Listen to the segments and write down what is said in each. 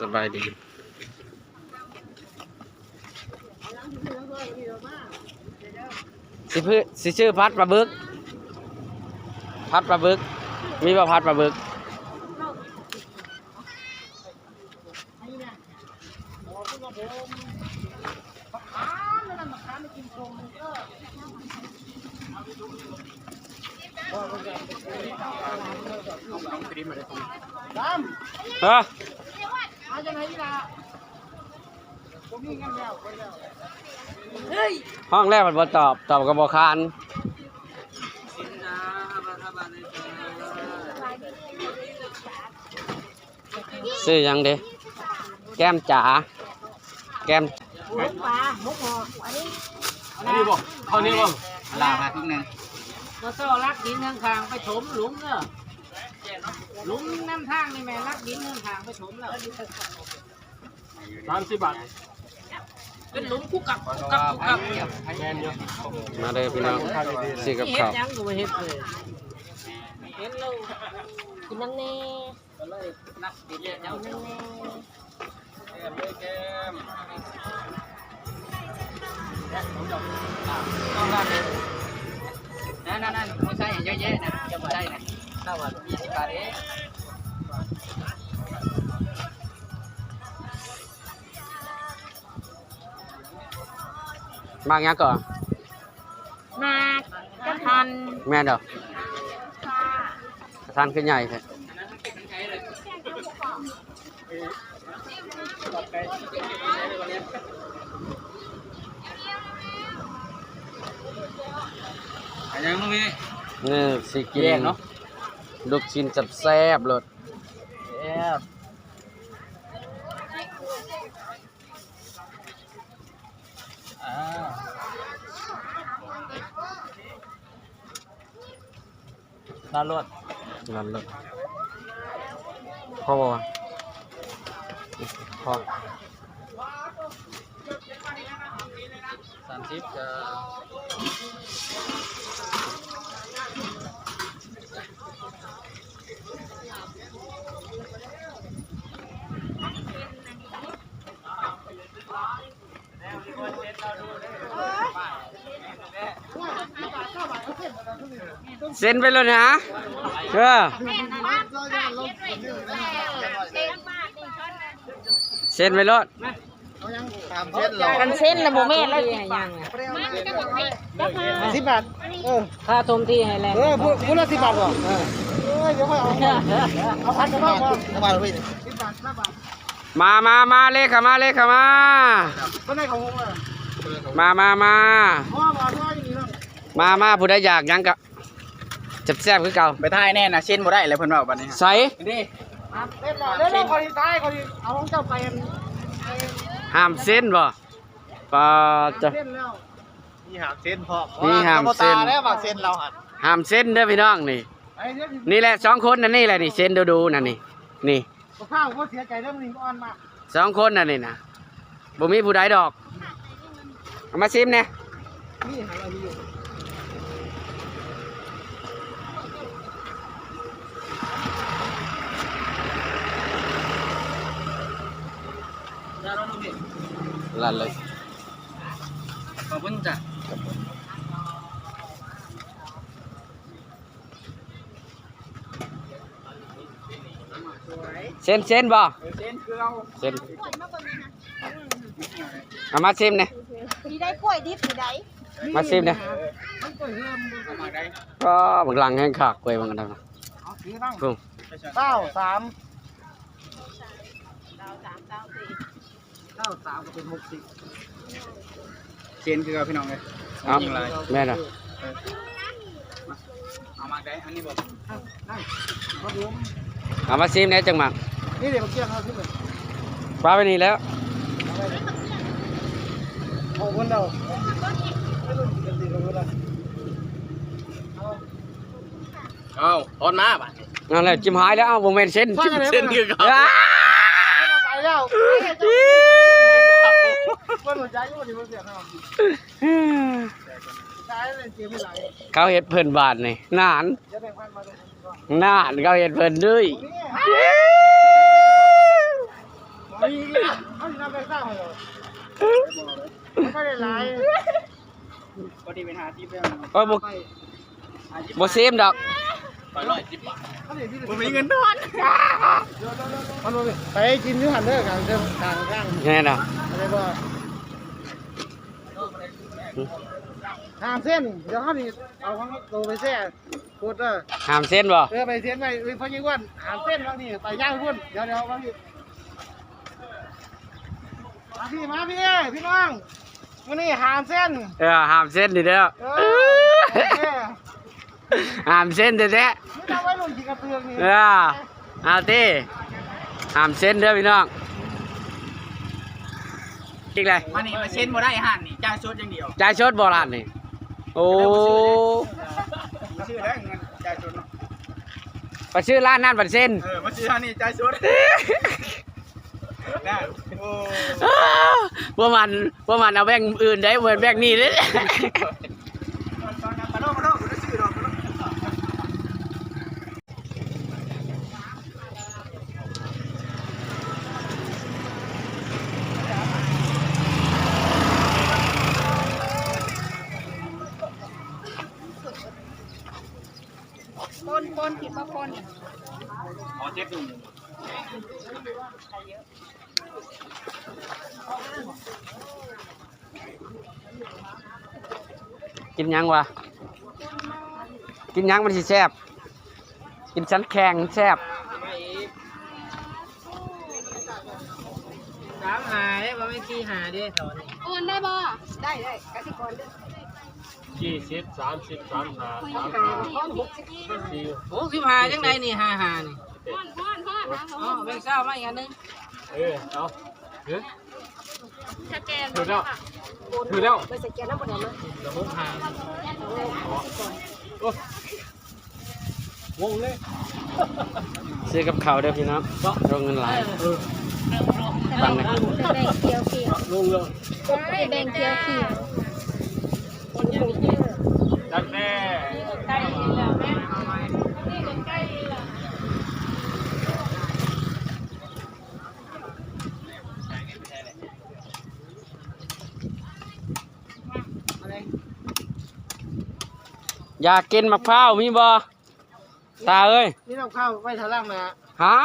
สบายดีสิพืสิชื่อพัดปลาบึก พัดปลาบึก มีบ่พัดปลาบึกฮะ หนนี่ล่ะผมมีเงินแล้วไปแล้วห้องแรกมันบ่ตอบตอบกับบ่คานซื้อหยังเด้แก้มจ๋าแก้มมุกปลามุกหออันนี้อันนี้บ่เอานี้บ่ลามาทุกนึงก็โซ่ลักดินข้างๆไปถมหลุมเนอะ หลุมน้ำทางนี่แม่ลักดินข้างๆไปถมแล้วสามสิบบาทเป็นหลุมคุกกับคุกกับคุกกับแมนอยู่มาเด้อพี่น้องซื้อกับเฮ็ดข้าวยังก็ไม่เฮ็ดเลยเฮ็ดแล้วกินน้ำเน่ก็เลยนักดินเจ้ากินน้ำเน่แก้มเลยแก้มนั่นนั่นนั่นไม่ใช่เยอะแยะนะจะไม่ใช่นะ ถ้าว่ายี่สิบบาทเองมากยังก่อนมากกระทันแม่นดอกทานขึ้นใหญ่แท้อันยังลูกพี่นี่สิกิแยนกเนาะ ลูกชิ้นจับแซ่บเลยแซ่บอ่าน่ารดนั่นเลยพ่อบอกว่าพ่อสามสิบจะ เซ็นไปเลยนะเออเซ็นไปรถตามเส้นเรากันเส้นละโมเมนต์แล้วยังสิบบาทเออค่าทมที่ให้แรงเออพูดพูดละสิบบาทก่อนเออเดี๋ยวค่อยเอาเอาพันกันบ้างก่อนสิบบาทพี่สิบบาทสิบบาทมามามาเลขเข้ามาเลขเข้ามาก็ได้ของผมอะมามามาพ่อมา มามาผู้ใดอยากหยังก็จับแซ่บคือเก่าไปถ่ายแน่นะเช่นบ่ได้เลยเพิ่นว่าบัดนี้ใส่นี่เล่นมาเล่นเล่นคนที่ท้ายคนที่เอาของเจ้าไปห้ามเส้นบ่ปาจะ เล่นแล้วมีหามเส้นพอมีหามเส้น แล้วบางเส้นเราหันห้ามเส้นเด้อพี่น้องนี่ ไอ้เนี่ยนี่แหละสองคนนั่นนี่แหละนี่เส้นดูๆนั่นนี่นี่ข้าวก็เสียใจเรื่องนี้อ่อนมากสองคนนั่นนี่นะบ่มีผู้ใดดอกเอามาชิมเนี่ยนี่หาอะไรอยู่ แล้วลูกพี่ ลั่นเลยขอบคุณจ้ะเส้นเส้นบ่เส้นคือเราเส้นเอามาชิมเนี่ยมีได้กล้วยดิบมีได้มาชิมเนี่ยมันก็เริ่มเอามาได้ก็บางหลังแห้งขากกล้วยบางกันนะเอาสีบ้างพุ่งเก้าสามดาวสามดาวสี่ เก้าสามก็เป็นหกสิบเส้นคือเราพี่น้องเลยเอายิงเลยแม่น่ะ เอามาได้อันนี้บอกนั่นมาดูเอามาชิมเนี่ยจังหมักนี่เดี๋ยวมาเกี่ยงเขาขึ้นเลยปลาไปนี่แล้วโอ้คนเดียวไม่รู้จะตีกันเมื่อไรเอาทอนมาบัดนั่นแหละจิ้มหายแล้วเอาวงเวนเส้นเส้นคือเขาอ้าไปแล้ว คนหัวใจก็มันเสียหน้าใช้เลยเสียไม่ไหลเขาเห็ดเพิ่นบาทนี่นานจะแบ่งพันมานานเขาเห็ดเพิ่นด้วยนี่เอาไปสร้างให้เราไม่ได้หลายพอดีเป็นหาที่เป็นโอ้ยบ่บ่เซมดอกไปร้อยสิบบาทเขาเห็นที่ผมมีเงินทอนไปกินยู่หันเด้อกลางเดินกลางกลางแน่นอนอะ ห้ามเส้น เดี๋ยวเขาดิเอาของตัวไปแช่พูดเด้อห้ามเส้นบ่เออไปเส้นไปเพราะยิ่งว่าห้ามเส้นบางทีไปย่างพุ่นเดี๋ยวเดี๋ยวบางทีมาพี่มาพี่พี่น้องวันนี้ห้ามเส้น เออห้ามเส้นนี่เด้อเออโอเคห้ามเส้นแท้ไม่ต้องไว้ลงจีกระเตืองนี่ๆเออเอาติห้ามเส้นเด้อพี่น้อง อีกเลยมานี่มาเช็นบ่ได้ห่านนี่จ่ายชดอย่างเดียวจ่ายชดบ่ร้านนี่ โอ้มาชื่อแล้วเงินจ่ายชดเนาะไปชื่อร้านนั่นบัดเส้นเออมาชื่อท่านี่จ่ายชดได้โอ้ว่ามันว่ามันเอาแบงค์อื่นได้เหมือนแบงค์นี้เลย ตอนนั้นมาโลมาโลกูได้ชื่อดอกมาโล ปนปน ผิดมาปนขอเจ็ดดูกินยังวะ กินยังมันสิแซ่บ กินชั้นแข็งแซ่บสามหาเด้บ่ไม่สี่หาเด้ตอนนี้โอนได้บ่ได้ได้กสิกรเด้อยี่ สิบสามสิบสามห้าสามหาห้าสี่หกสิบห้าจังไดนี่ห้าห้านี่พ่อนพ่อนพ่อนหาอ๋อแบงค์เศร้ามาอีกอันหนึงเออเอาเฮ้ยสแกนถือแล้วถือแล้วไปสแกนน้ำบ่ได้มั้ยจะหกห้าโอ้งงเลยซื้อกับข้าวเด้อพี่น้องลงเงินหลายฟังนะแบ่งเขียวขียวงเลยแบ่งเขียวเขียว จัดแม่ใกล้แล้วแม่เอาไว้นี่ก็ใกล้แล้วอยากกินมะพร้าวมีบ่ตาเอ้ยนี่เราเข้าไว้ทางล่างนะฮะ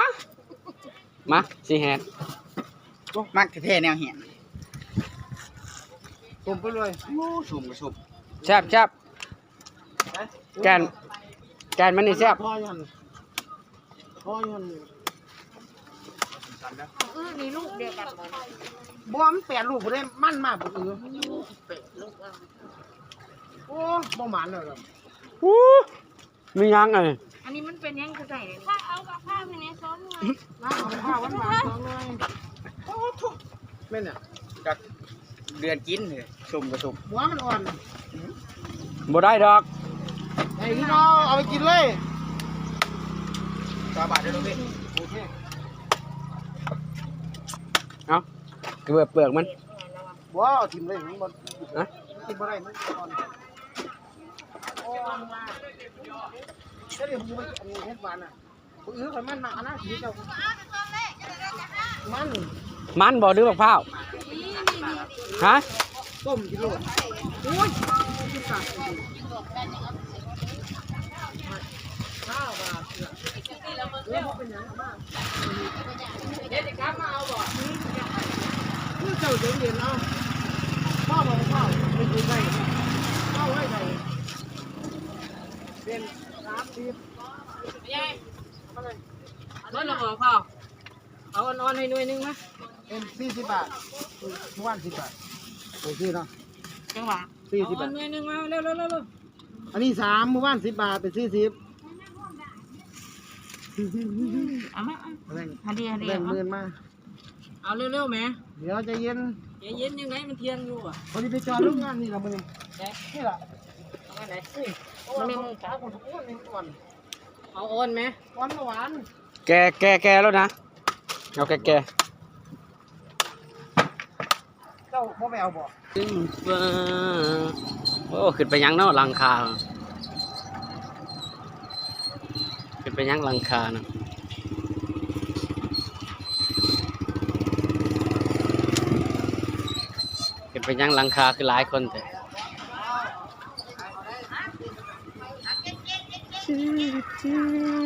มาสิแฮดมักแท้ๆแนวเหี้ยนผมไปเลยโอ้ชุ่มก็ชุ่มแซ่บแซ่บ แกนแกนมันนี่แซ่บพ่อยันพ่อยันเออนี่ลูกเดียวกันบ่บ่มันแปดลูกบ่ได้มั่นมากบ่เออโอ้บ่หมานเลยครับอู้มียังเอ้ยอันนี้มันเป็นยังคือใส่ถ้าเอากับข้าวไปในซ้อนหน่อยน้าเอาข้าวหวานหวานสองหน่อยโอ้ทุกแม่นเนี่ยจากเดือนกินเลยชุ่มก็ชุ่มหัวมันอ่อนบ่ได้ดอก ไอ้พี่น้องเอาไปกินเลยสาบาทเด้อลูกพี่โอเคเอ้าเกลือเปลือกมันบ่เอาทิ่มเลยมันบ่ฮะกินบ่ได้มันอ่อนอ่อนมากแล้วเดี๋ยวมึงไปอันนี้เฮ็ดหวานอะผู้อื่นเขามันมากอันนั้นสีเจ้ามันมันบ่หรือมะพร้าวฮะต้มกิโลโอ้ยกินปากข้าวบาท เรื่องเป็นยังมากเด็ดกลับมาเอาบ่นี่เจ้าเย็นเย็นเอาพ่อบอกพ่อเป็นยังไงพ่อไว้ไหนเป็นสามสิบยายเบิ่งและบ่พ่อเอาอ่อนๆให้หน่วยหนึงนะเป็นสี่สิบบาททุกวันสิบบาทโอเคเนาะจังหวะสี่เอาสิบอ่อบานทหน่วยหนึงมาเร็วๆๆอันนี้สามหมู่บ้านสิบบาทเป็นสี่สิบ เอามาแบ่งหาดีหาดีแบ่งหมื่นมาๆเอาเร็วๆแหม่เดี๋ยวใจเย็นใจเย็นยังไงมันเที่ยงอยู่อะพอดีไปจอดลูกงานนี่ละมึงนี่ละเอาอันไหนมันมีสาวคนทุกคนมีก่อนเอาอ่อนไหมหวานหวานแกแกแกแล้วนะเอาแกแกเจ้าพ่อแมวบอกขึ้นฟ้าโอ้ขึ้นไปยังเนาะหลังคา ไป็นยังลังคานะเป็นไป็นยังลังคาคือหลายคนแต่จืดจืด